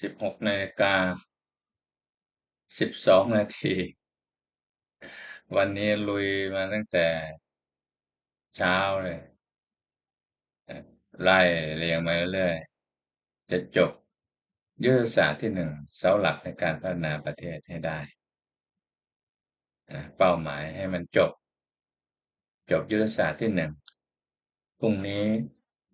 สิบหกนาฬิกาสิบสองนาที วันนี้ลุยมาตั้งแต่เช้าเลย ไล่เรียงมาเรื่อยๆจะจบยุทธศาสตร์ที่หนึ่งเสาหลักในการพัฒนาประเทศให้ได้ เป้าหมายให้มันจบ จบยุทธศาสตร์ที่หนึ่งพรุ่งนี้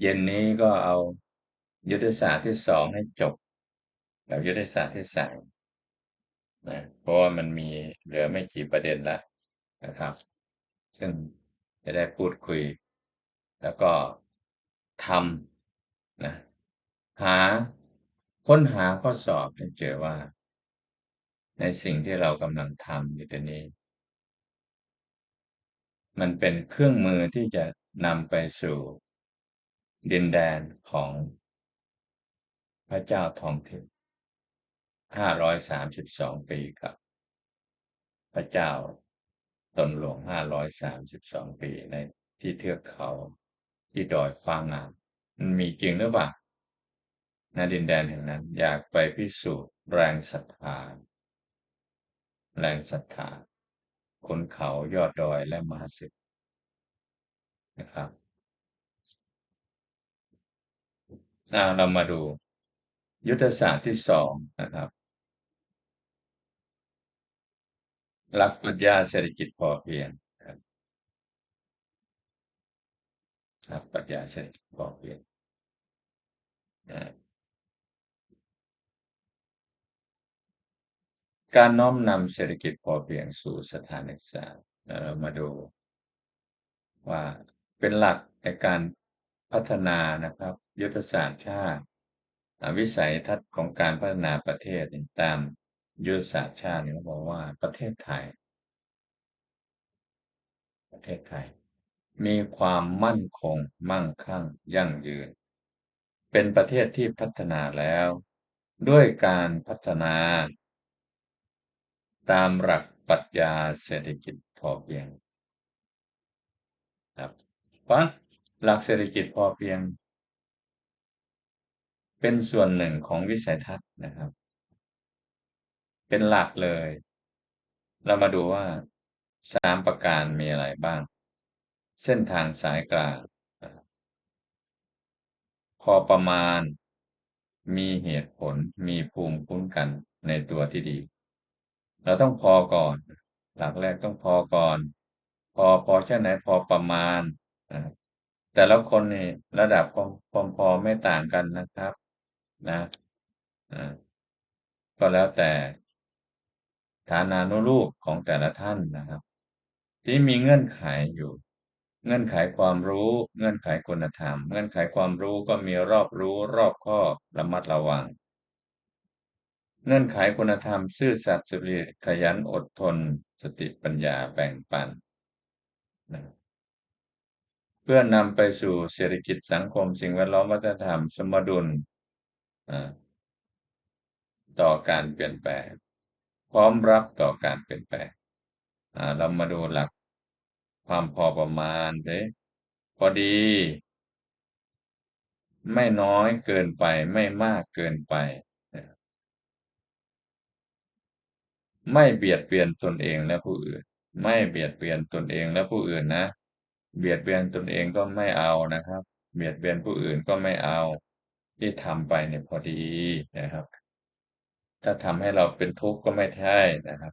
เย็นนี้ก็เอายุทธศาสตร์ที่สองให้จบ กับยุทธศาสตร์ที่สามนะเพราะว่ามันมีเหลือไม่กี่ประเด็นแล้วนะครับ ซึ่งจะได้พูดคุย แล้วก็ทำนะหาค้นหาข้อสอบให้เจอว่า ในสิ่งที่เรากำลังทำอยู่ตอนนี้ มันเป็นเครื่องมือที่จะนำไปสู่ดินแดนของพระเจ้าทองถิ่น ห้าร้อยสามสิบสองปีกับ พระเจ้าตนหลวงห้าร้อยสามสิบสองปีในที่เทือกเขาที่ดอยฟางามมันมีจริงหรือเปล่าในดินแดนแห่งนั้น อยากไปพิสูจน์แรงศรัทธาแรงศรัทธาคนเขายอดดอยและมหาสิทธินะครับเรามาดูยุทธศาสตร์ที่สองนะครับ หลักปรัชญาเศรษฐกิจพอเพียงหลักปรัชญาเศรษฐกิจพอเพียงการน้อมนำเศรษฐกิจพอเพียงสู่สถานศึกษาเรามาดูว่าเป็นหลักในการพัฒนานะครับ ยุทธศาสตร์ชาติ วิสัยทัศน์ของการพัฒนาประเทศตาม ยุทธศาสตร์ชาติเขาบอกว่าประเทศไทย ประเทศไทย มีความมั่นคง มั่งคั่ง ยั่งยืน เป็นประเทศที่พัฒนาแล้ว ด้วยการพัฒนา ตามหลักปรัชญาเศรษฐกิจพอเพียงครับเพราะหลักเศรษฐกิจพอเพียง เป็นส่วนหนึ่งของวิสัยทัศน์นะครับ เป็นหลักเลย เรามาดูว่าสามประการมีอะไรบ้าง เส้นทางสายกลางพอประมาณ มีเหตุผลมีภูมิคุ้มกันในตัวที่ดี เราต้องพอก่อน หลักแรกต้องพอก่อน พอพอแค่ไหนพอประมาณแต่ละคนนี่ระดับความพอไม่ต่างกันนะครับ นะก็แล้วแต่ ฐานานุรูปของแต่ละท่านนะครับ ที่มีเงื่อนไขอยู่ เงื่อนไขความรู้ เงื่อนไขคุณธรรม เงื่อนไขความรู้ก็มีรอบรู้ รอบข้อระมัดระวัง เงื่อนไขคุณธรรม ซื่อสัตย์สุจริตขยันอดทน สติปัญญาแบ่งปันนะเพื่อนำไปสู่เศรษฐกิจสังคมสิ่งแวดล้อมวัฒนธรรม สมดุลต่อการเปลี่ยนแปลง พร้อมรับต่อการเปลี่ยนแปลงเรามาดูหลักความพอประมาณสิพอดี ไม่น้อยเกินไปไม่มากเกินไป ไม่เบียดเบียนตนเองและผู้อื่น ไม่เบียดเบียนตนเองและผู้อื่นนะ เบียดเบียนตนเองก็ไม่เอานะครับ เบียดเบียนผู้อื่นก็ไม่เอาที่ทำไปเนี่ยพอดีนะครับ ถ้าทำให้เราเป็นทุกข์ก็ไม่ใช่นะครับ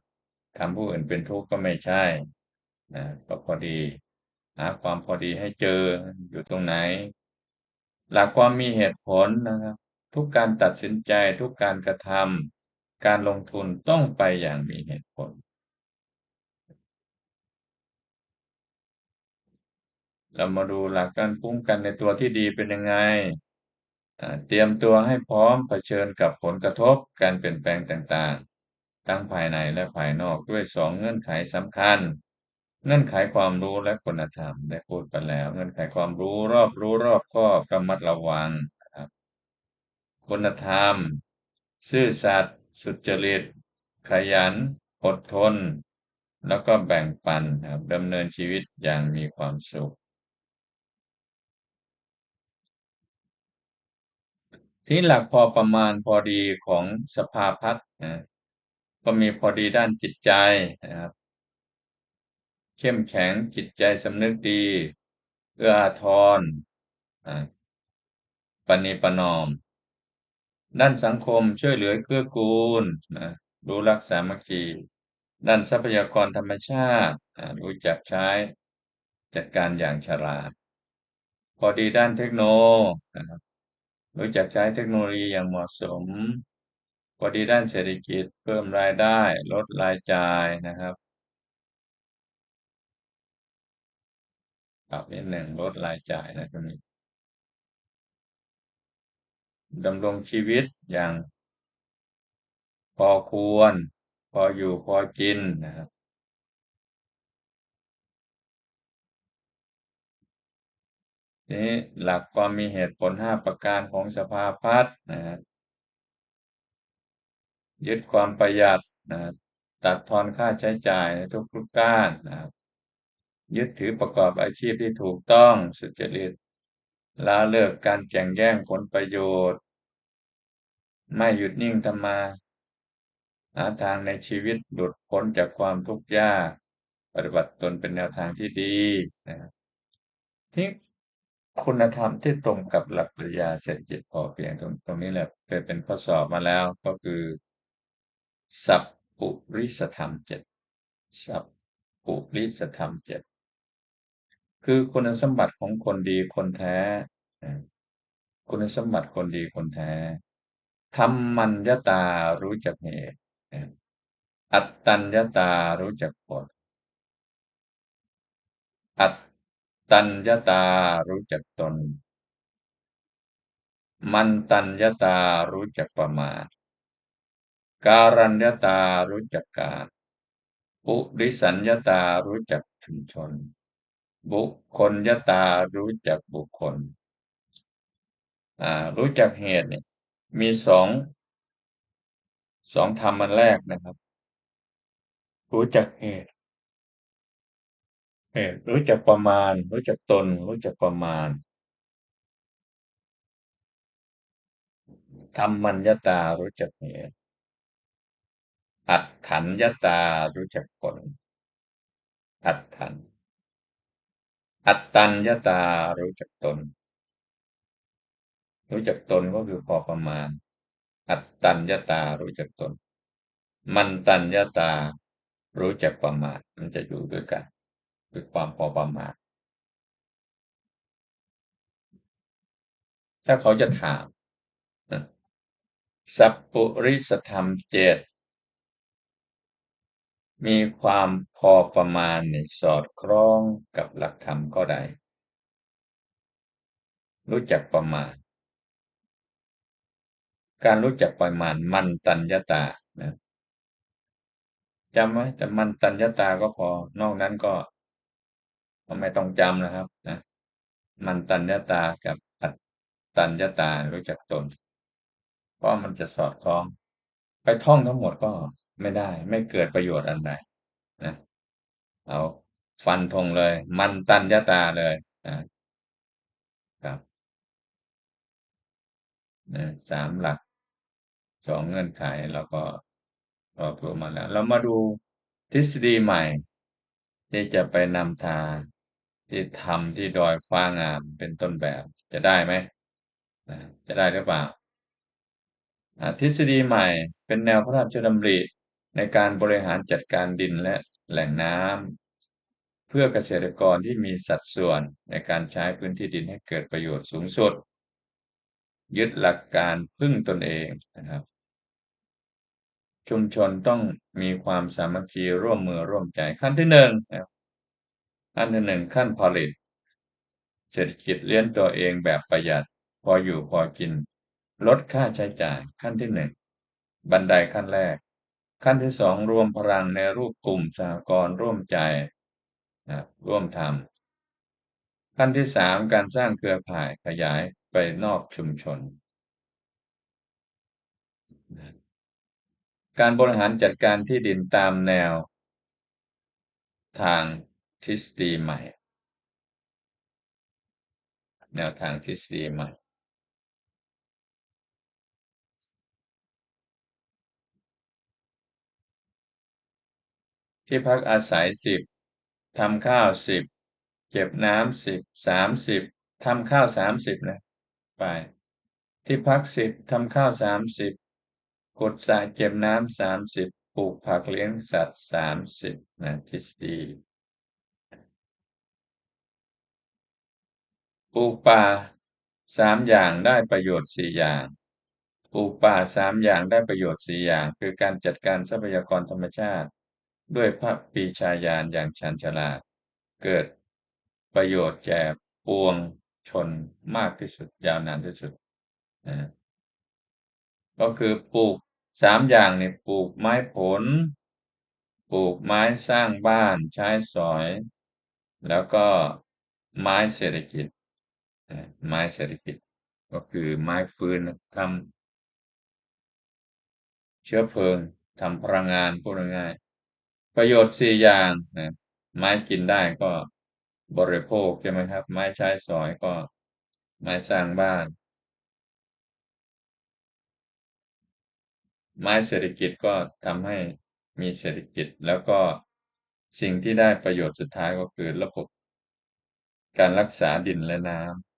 ทำผู้อื่นเป็นทุกข์ก็ไม่ใช่นะก็พอดีหาความพอดีให้เจออยู่ตรงไหน หลักความมีเหตุผลนะครับ ทุกการตัดสินใจทุกการกระทำการลงทุนต้องไปอย่างมีเหตุผล เรามาดูหลักการปุ้มกันในตัวที่ดีเป็นยังไง เตรียมตัวให้พร้อมเผชิญกับผลกระทบการเปลี่ยนแปลงต่างๆ ทั้งภายในและภายนอกด้วยสองเงื่อนไขสำคัญ เงื่อนไขความรู้และคุณธรรมได้พูดไปแล้ว เงื่อนไขความรู้รอบรู้รอบก็ระมัดระวังครับคุณธรรม ซื่อสัตย์สุจริต ขยัน อดทน แล้วก็แบ่งปันครับดำเนินชีวิตอย่างมีความสุข ทีนี้หลักพอประมาณพอดีของสภาพัฒน์นะก็มีพอดีด้านจิตใจนะครับ เข้มแข็งจิตใจสำนึกดี เอื้ออาทรปณิปนอม ด้านสังคมช่วยเหลือเกื้อกูลนะรู้รักสามัคคี ด้านทรัพยากรธรรมชาติรู้จักใช้จัดการอย่างฉลาด พอดีด้านเทคโนนะครับ รู้จักใช้เทคโนโลยีอย่างเหมาะสมพอดีด้านเศรษฐกิจเพิ่มรายได้ลดรายจ่ายนะครับปรับนิดหนึ่งลดรายจ่ายนะตรงนี้ดำรงชีวิตอย่าง พอควร พออยู่พอกินนะครับ นี้หลักความมีเหตุผลห้าประการของสภาพัฒน์นะยึดความประหยัดนะตัดทอนค่าใช้จ่ายในทุกทุกด้านนะยึดถือประกอบอาชีพที่ถูกต้องสุจริตละเลิกการแข่งแย่งผลประโยชน์ ไม่หยุดนิ่งทำมาหาทางในชีวิตหลุดพ้นจากความทุกข์ยาก ปฏิบัติตนเป็นแนวทางที่ดีนะครับที่ คุณธรรมที่ตรงกับหลักปริญญาเศรษฐกิจพอเพียงตรงตรงนี้แหละเคยเป็นข้อสอบมาแล้วก็คือ สัพปุริสธรรมเจ็ดสัพปุริสธรรมเจ็ดคือคุณสมบัติของคนดีคนแท้ คุณสมบัติคนดีคนแท้ธรรมัญญตารู้จักเหตุอัตตัญญตารู้จักผลอัต ตัญญตารู้จักตน มันตัญญตารู้จักประมาท การัญญตารู้จักการ ปุริสัญญตารู้จักชุมชน บุคคลยตารู้จักบุคคล รู้จักเหตุเนี่ยมีสองสองธรรมอันแรกนะครับ รู้จักเหตุ เหตุรู้จักประมาณ รู้จักตน รู้จักประมาณธรรมัญญตารู้จักเหตุอัตถัญญตารู้จักผล อัตถัน อัตตัญญตารู้จักตน รู้จักตนก็คือพอประมาณ อัตตัญญตารู้จักตน มันตัญญตารู้จักประมาณมันจะอยู่ด้วยกัน คือความพอประมาณถ้าเขาจะถามสัพปุริสธรรมเจตมีความพอประมาณในสอดคล้องกับหลักธรรมก็ได้ รู้จักประมาณ การรู้จักประมาณมันตัญญาตานะจำไว้แต่มันตัญญาตาก็พอนอกนั้นก็ ไม่ต้องจำนะครับนะมันตัญญาตากับอัตตัญญาตารู้จักตน เพราะมันจะสอดคล้อง ไปท่องทั้งหมดก็ไม่ได้ ไม่เกิดประโยชน์อันใดนะเอาฟันธงเลย มันตัญญาตาเลยนะครับนะสามหลักสองเงื่อนไขแล้วก็เราพูดมาแล้ว เรามาดูทฤษฎีใหม่ ที่จะไปนำทาง ที่ทำที่ดอยฟ้างามเป็นต้นแบบจะได้ไหมจะได้หรือเปล่าทฤษฎีใหม่เป็นแนวพระราชดำริในการบริหารจัดการดินและแหล่งน้ำเพื่อเกษตรกรที่มีสัดส่วนในการใช้พื้นที่ดินให้เกิดประโยชน์สูงสุด ยึดหลักการพึ่งตนเองนะครับ ชุมชนต้องมีความสามัคคีร่วมมือร่วมใจขั้นที่หนึ่ง ขั้นที่หนึ่งขั้นผลิต เศรษฐกิจเลี้ยงตัวเองแบบประหยัด พออยู่พอกิน ลดค่าใช้จ่ายขั้นที่หนึ่งบันไดขั้นแรก ขั้นที่สองรวมพลังในรูปกลุ่มสหกรณ์ร่วมใจนะร่วมทำขั้นที่สามการสร้างเครือข่ายขยายไปนอกชุมชน การบริหารจัดการที่ดินตามแนว ทาง ทฤษฎีใหม่ แนวทางทฤษฎีใหม่ ที่พักอาศัยสิบทำข้าวสิบเก็บน้ำสิบสามสิบทำข้าวสามสิบนะไป ที่พักสิบทำข้าวสามสิบขุดสระเก็บน้ำสามสิบปลูกผักเลี้ยงสัตว์สามสิบนะทฤษฎี ปลูกป่าสามอย่างได้ประโยชน์สี่อย่างปลูกป่าสามอย่างได้ประโยชน์สี่อย่าง คือการจัดการทรัพยากรธรรมชาติ ด้วยพระปีชาญาณอย่างชันฉลาด เกิดประโยชน์แก่ปวงชนมากที่สุด ยาวนานที่สุดนะก็คือปลูกสามอย่างนี่ปลูกไม้ผล ปลูกไม้สร้างบ้านใช้สอย แล้วก็ไม้เศรษฐกิจ ไม้เศรษฐกิจก็คือไม้ฟืนทำเชื้อเพลิงทำพลังงานพูดง่ายประโยชน์สี่อย่างนะไม้กินได้ก็บริโภคใช่ไหมครับ ไม้ใช้สอยก็ไม้สร้างบ้าน ไม้เศรษฐกิจก็ทำให้มีเศรษฐกิจแล้วก็สิ่งที่ได้ประโยชน์สุดท้ายก็คือระบบการรักษาดินและน้ำ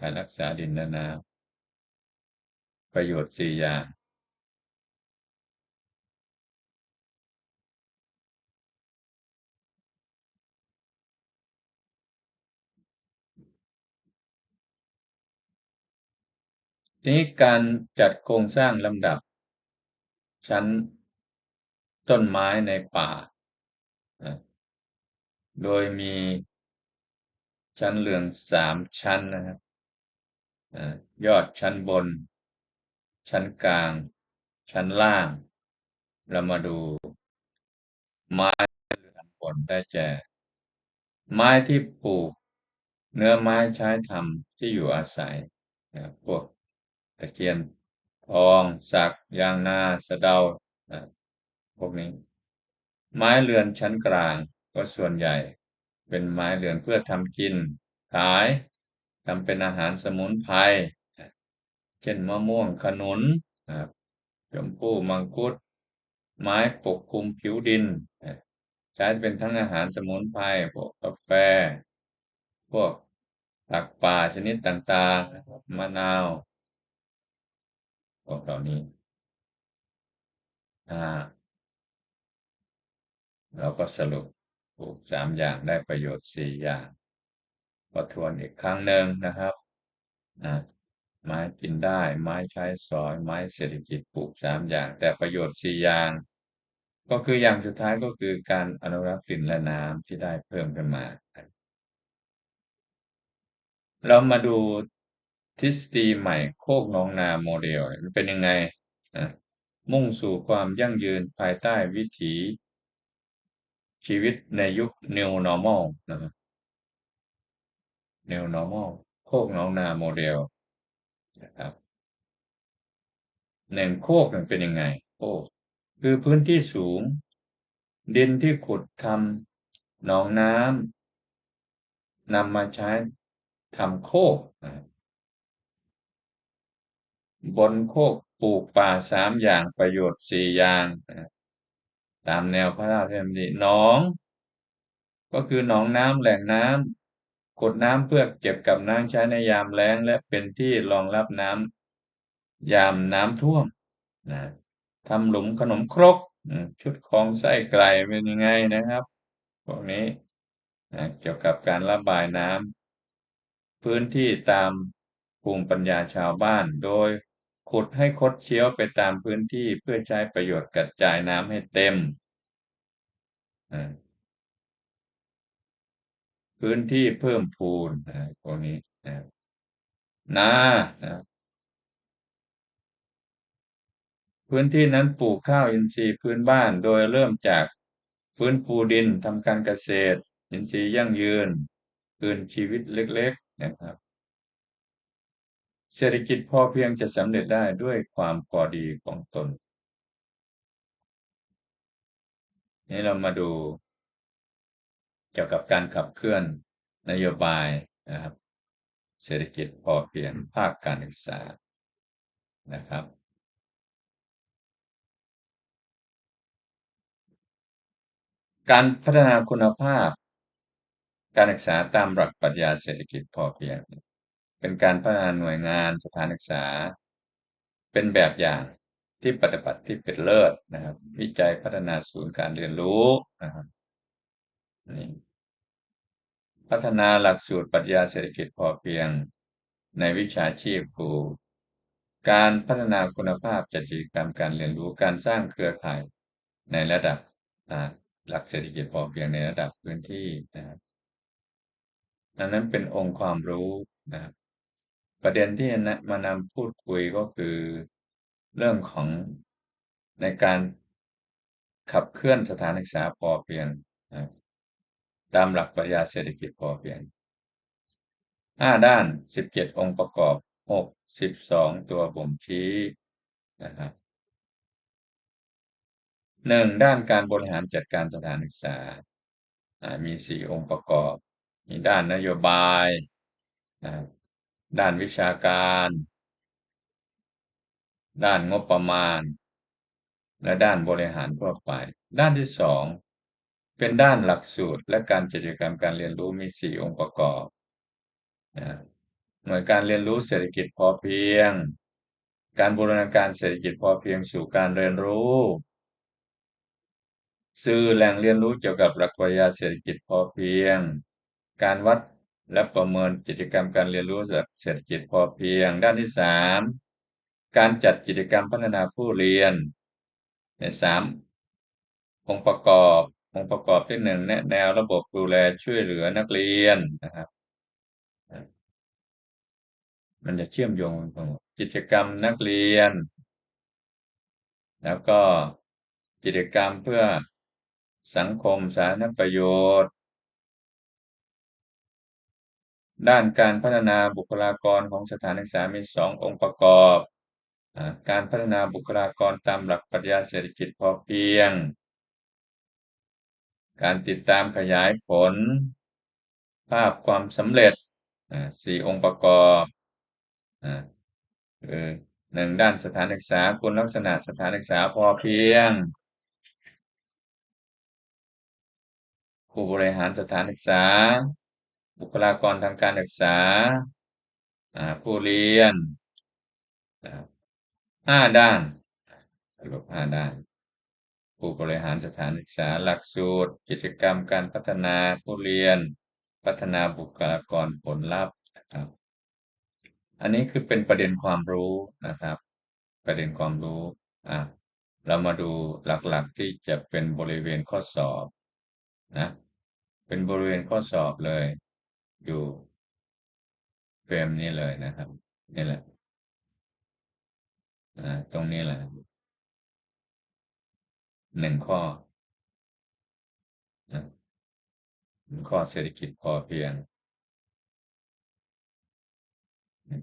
การรักษาดินและน้ำประโยชน์สี่อย่างทีนี้การจัดโครงสร้างลำดับ ชั้นต้นไม้ในป่า โดยมีชั้นเรืองสามชั้นนะครับ ยอดชั้นบน ชั้นกลาง ชั้นล่าง เรามาดู ไม้เรือนบนได้แก่ไม้ที่ปลูก เนื้อไม้ใช้ทำที่อยู่อาศัยพวกตะเคียนทองสักยางนาสะเดาพวกนี้ ไม้เรือนชั้นกลางก็ส่วนใหญ่ เป็นไม้เรือนเพื่อทำกินขาย ทำเป็นอาหารสมุนไพรเช่นมะม่วงขนุนชมพู่มังคุด ไม้ปกคลุมผิวดิน ใช้เป็นทั้งอาหารสมุนไพรพวกกาแฟ พวกผักป่าชนิดต่างๆ มะนาวพวกเหล่านี้เราก็สรุปปลูกสามอย่างได้ประโยชน์สี่อย่าง ก็ทวนอีกครั้งหนึ่งนะครับนะไม้กินได้ ไม้ใช้สอย ไม้เศรษฐกิจปลูกสามอย่าง แต่ประโยชน์สี่อย่าง ก็คืออย่างสุดท้ายก็คือการอนุรักษ์ดินและน้ำที่ได้เพิ่มขึ้นมา เรามาดูทฤษฎีใหม่โคกน้องนาโมเดลมันเป็นยังไงนะมุ่งสู่ความยั่งยืนภายใต้วิถีชีวิตในยุค New Normal นะครับ New Normal โคกน้องนาโมเดลนะครับหนึ่งโคกมันเป็นยังไงโคกคือพื้นที่สูง ดินที่ขุดทำหนองน้ำนำมาใช้ทำโคก บนโคกปลูกป่าสามอย่างประโยชน์สี่อย่าง ตามแนวพระราชดำริหนอง ก็คือหนองน้ำแหล่งน้ำ กดน้ำเพื่อเก็บกับน้ำใช้ในยามแล้ง และเป็นที่รองรับน้ำยามน้ำท่วมนะทำหลุมขนมครกชุดของไส้ไก่เป็นยังไงนะครับพวกนี้นะเกี่ยวกับการระบายน้ำพื้นที่ตามภูมิปัญญาชาวบ้าน โดยขุดให้คดเคี้ยวไปตามพื้นที่เพื่อใช้ประโยชน์กระจายน้ำให้เต็ม พื้นที่เพิ่มพูนพวกนี้นาพื้นที่นั้นปลูกข้าวอินทรีย์พื้นบ้านโดยเริ่มจากฟื้นฟูดินทำการเกษตร อินทรีย์ยั่งยืนคืนชีวิตเล็กๆนะครับ เศรษฐกิจพอเพียงจะสำเร็จได้ด้วยความพอดีของตน นี้เรามาดู เกี่ยวกับการขับเคลื่อนนโยบายนะครับ เศรษฐกิจพอเพียงภาคการศึกษานะครับ การพัฒนาคุณภาพ การศึกษาตามหลักปรัชญาเศรษฐกิจพอเพียง เป็นการพัฒนาหน่วยงานสถานศึกษา เป็นแบบอย่างที่ปฏิบัติที่เป็นเลิศนะครับ วิจัยพัฒนาศูนย์การเรียนรู้นะครับ พัฒนาหลักสูตรปรัชญาเศรษฐกิจพอเพียงในวิชาชีพครู การพัฒนาคุณภาพจัดกิจกรรมการเรียนรู้การสร้างเครือข่ายในระดับหลักเศรษฐกิจพอเพียงในระดับพื้นที่นะครับนั้นเป็นองค์ความรู้นะครับ ประเด็นที่มานำพูดคุยก็คือเรื่องของในการขับเคลื่อนสถานศึกษาพอเพียงนะ ตามหลักปรัชญาเศรษฐกิจพอเพียงห้าด้านสิบเจ็ดองค์ประกอบหกสิบสองตัวบ่งชี้นะครับหนึ่งด้านการบริหารจัดการสถานศึกษา มีสี่องค์ประกอบ มีด้านนโยบาย ด้านวิชาการ ด้านงบประมาณ และด้านบริหารทั่วไป ด้านที่สอง เป็นด้านหลักสูตรและการกิจกรรมการเรียนรู้มีสี่องค์ประกอบหน่วยการเรียนรู้เศรษฐกิจพอเพียง การบูรณาการเศรษฐกิจพอเพียงสู่การเรียนรู้ สื่อแหล่งเรียนรู้เกี่ยวกับหลักปรัชญาเศรษฐกิจพอเพียง การวัดและประเมินกิจกรรมการเรียนรู้จากเศรษฐกิจพอเพียง ด้านที่สามการจัดกิจกรรมพัฒนาผู้เรียนในสามองค์ประกอบ ประกอบที่หนึ่งแนวระบบดูแลช่วยเหลือนักเรียนนะครับ มันจะเชื่อมโยงกันกิจกรรมนักเรียน แล้วก็กิจกรรมเพื่อสังคมสาธารณประโยชน์ ด้านการพัฒนาบุคลากรของสถานศึกษามีสององค์ประกอบ การพัฒนาบุคลากรตามหลักปรัชญาเศรษฐกิจพอเพียง การติดตามขยายผล ภาพความสำเร็จสี่องค์ประกอบคือหนึ่งด้านสถานศึกษาคุณลักษณะสถานศึกษาพอเพียง ผู้บริหารสถานศึกษา บุคลากรทางการศึกษา ผู้เรียนห้าด้านสรุปห้าด้าน ผู้บริหารสถานศึกษาหลักสูตร กิจกรรมการพัฒนาผู้เรียน พัฒนาบุคลากรผลลัพธ์นะครับ อันนี้คือเป็นประเด็นความรู้นะครับ ประเด็นความรู้อะเรามาดูหลักๆที่จะเป็นบริเวณข้อสอบนะเป็นบริเวณข้อสอบเลย อยู่เฟรมนี้เลยนะครับนี่แหละตรงนี้แหละ หนึ่งข้อข้อเศรษฐกิจพอเพียง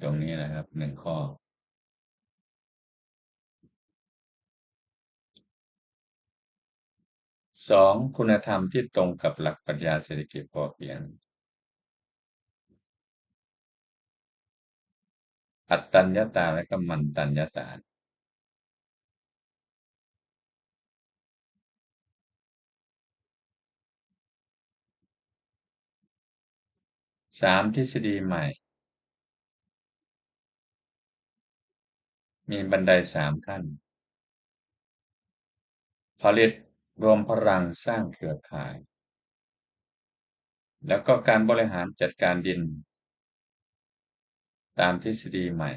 ตรงนี้นะครับหนึ่งข้อ สองคุณธรรมที่ตรงกับหลักปรัชญาเศรษฐกิจพอเพียง อัตตัญญาตาและก็มันตัญญาตา สามทฤษฎีใหม่ มีบันไดสามขั้น ผลิตรวมพลังสร้างเครือข่าย แล้วก็การบริหารจัดการดิน ตามทฤษฎีใหม่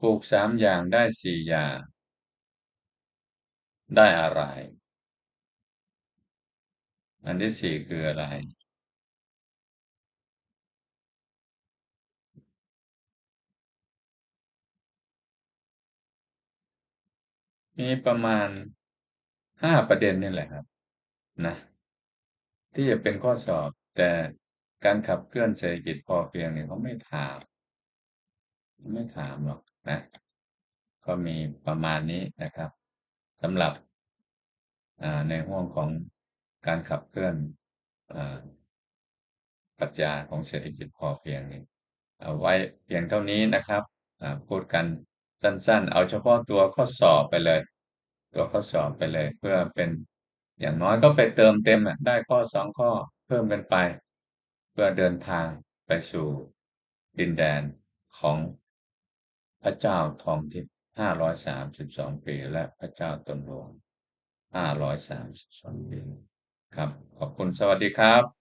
ปลูกสามอย่างได้สี่อย่าง ได้อะไร อันที่สี่คืออะไร มีประมาณห้าประเด็นนี่แหละครับ นะ ที่จะเป็นข้อสอบแต่การขับเคลื่อนเศรษฐกิจพอเพียงเนี่ยเขาไม่ถาม ไม่ถามหรอกนะ ก็มีประมาณนี้นะครับ สำหรับในห่วงของการขับเคลื่อนปรัชญาของเศรษฐกิจพอเพียงนี้เอาไว้เพียงเท่านี้นะครับพูดกันสั้นๆ เอาเฉพาะตัวข้อสอบไปเลย ตัวข้อสอบไปเลย เพื่อเป็นอย่างน้อยก็ไปเติมเต็มได้ข้อ2ข้อเพิ่มกันไป เพื่อเดินทางไปสู่ดินแดนของพระเจ้าทองทิพย 532ปี และพระเจ้าตนหลวง532ปี ครับ ขอบคุณสวัสดีครับ